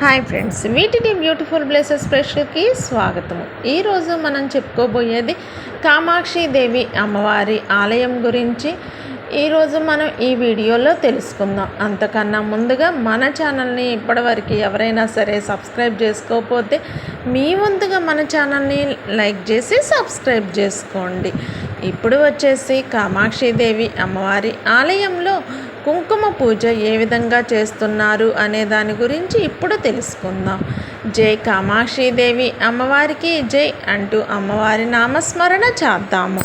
Hi friends వీటిని beautiful places స్పెషల్కి స్వాగతం ఈరోజు మనం చెప్పుకోబోయేది కామాక్షి దేవి అమ్మవారి ఆలయం గురించి. ఈరోజు మనం ఈ వీడియోలో తెలుసుకుందాం. అంతకన్నా ముందుగా మన ఛానల్ని ఇప్పటివరకు ఎవరైనా సరే సబ్స్క్రైబ్ చేసుకోకపోతే మీ వంతుగా మన ఛానల్ని లైక్ చేసి సబ్స్క్రైబ్ చేసుకోండి. ఇప్పుడు వచ్చేసి కామాక్షి దేవి అమ్మవారి ఆలయంలో కుంకుమ పూజ ఏ విధంగా చేస్తున్నారు అనే దాని గురించి ఇప్పుడు తెలుసుకుందాం జై కామాక్షిదేవి అమ్మవారికి జై అంటూ అమ్మవారి నామస్మరణ చేద్దాము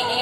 ऐगिरिनन्दिनि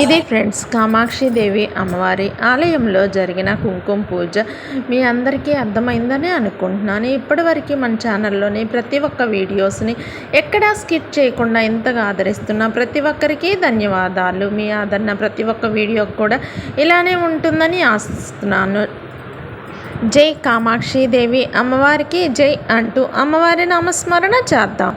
ఇది ఫ్రెండ్స్ కామాక్షి దేవి అమ్మవారి ఆలయంలో జరిగిన కుంకుమ పూజ మీ అందరికీ అర్థమైందని అనుకుంటున్నాను. ఇప్పటివరకు మన ఛానల్లోని ప్రతి ఒక్క వీడియోస్ని ఎక్కడా స్కిప్ చేయకుండా ఎంతగా ఆదరిస్తున్న ప్రతి ఒక్కరికి ధన్యవాదాలు. మీ ఆదరణ ప్రతి ఒక్క వీడియో కూడా ఇలానే ఉంటుందని ఆశిస్తున్నాను. జై కామాక్షి దేవి అమ్మవారికి జై అంటూ అమ్మవారి నామస్మరణ చేద్దాం.